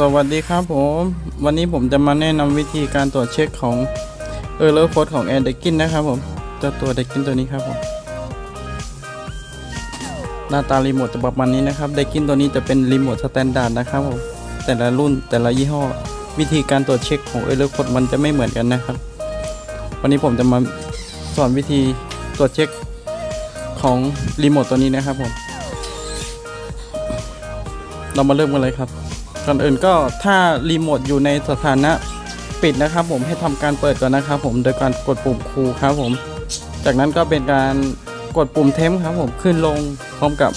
สวัสดีครับผม วันนี้ผมจะมาแนะนำวิธีการตรวจเช็คของเออร์เลอร์โค้ดของแอนเดกินนะครับผมจ้าตัวเดกินตัวนี้ครับผมหน้าตารีโมทจะประมาณนี้นะครับเดกินตัวนี้จะเป็นรีโมทสแตนดาร์ดนะครับผมแต่ละรุ่นแต่ละยี่ห้อ วิธีการตรวจเช็คของเออร์เลอร์โค้ดมันจะไม่เหมือนกันนะครับ วันนี้ผมจะมาสอนวิธีตรวจเช็คของรีโมทตัวนี้นะครับผมเรามาเริ่มกันเลยครับ ก่อนอื่นก็ถ้ารีโมทอยู่ในสถานะปิดนะครับ ผมให้ทำการเปิดก่อนนะครับ ผมโดยการกดปุ่มคูครับผม จากนั้นก็เป็นการกดปุ่มเทมครับผมขึ้นลงพร้อมกับ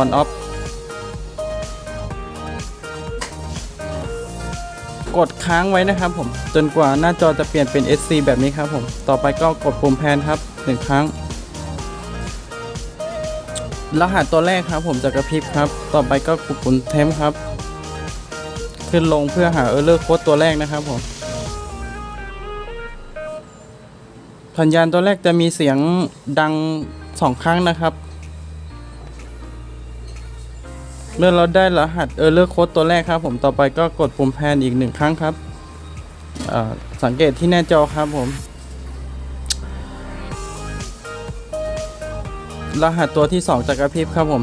on off กดค้างไว้นะครับผมจนกว่าหน้าจอจะเปลี่ยนเป็น SC แบบนี้ครับผมต่อไปก็กดปุ่มแพนครับหนึ่งครั้งรหัสตัวแรกครับผมจะกระพริบครับ ต่อไปก็กดปุ่มเทมครับ ขึ้นลงเพื่อหาเออร์เลอร์โค้ดตัวแรกนะครับผมสัญญาณตัวแรกจะมีเสียงดังสองครั้งนะครับ เมื่อเราได้รหัสเออร์เลอร์โค้ดตัวแรกครับ ผมต่อไปก็กดปุ่มแพนอีกหนึ่งครั้งครับสังเกตที่หน้าจอครับผมรหัสตัวที่ 2จะกระพริบครับผม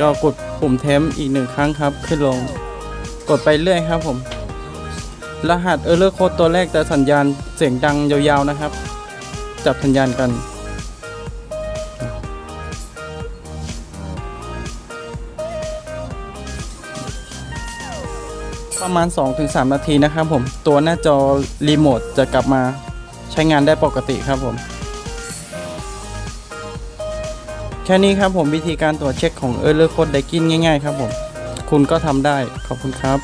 ก็กดปุ่มเทมอีกหนึ่งครั้งครับ ขึ้นลง กดไปเรื่อยครับผม รหัสเออร์เลอร์โค้ดตัวแรกจะสัญญาณเสียงดังยาวๆนะครับ จับสัญญาณกัน ประมาณ 2-3 นาทีนะครับผม ตัวหน้าจอรีโมทจะกลับมาใช้งานได้ปกติครับผม แค่นี้ครับผมวิธีการตรวจเช็คของเออร์เลอร์โค้ดไดกินง่ายๆครับผม คุณก็ทำได้ขอบคุณครับ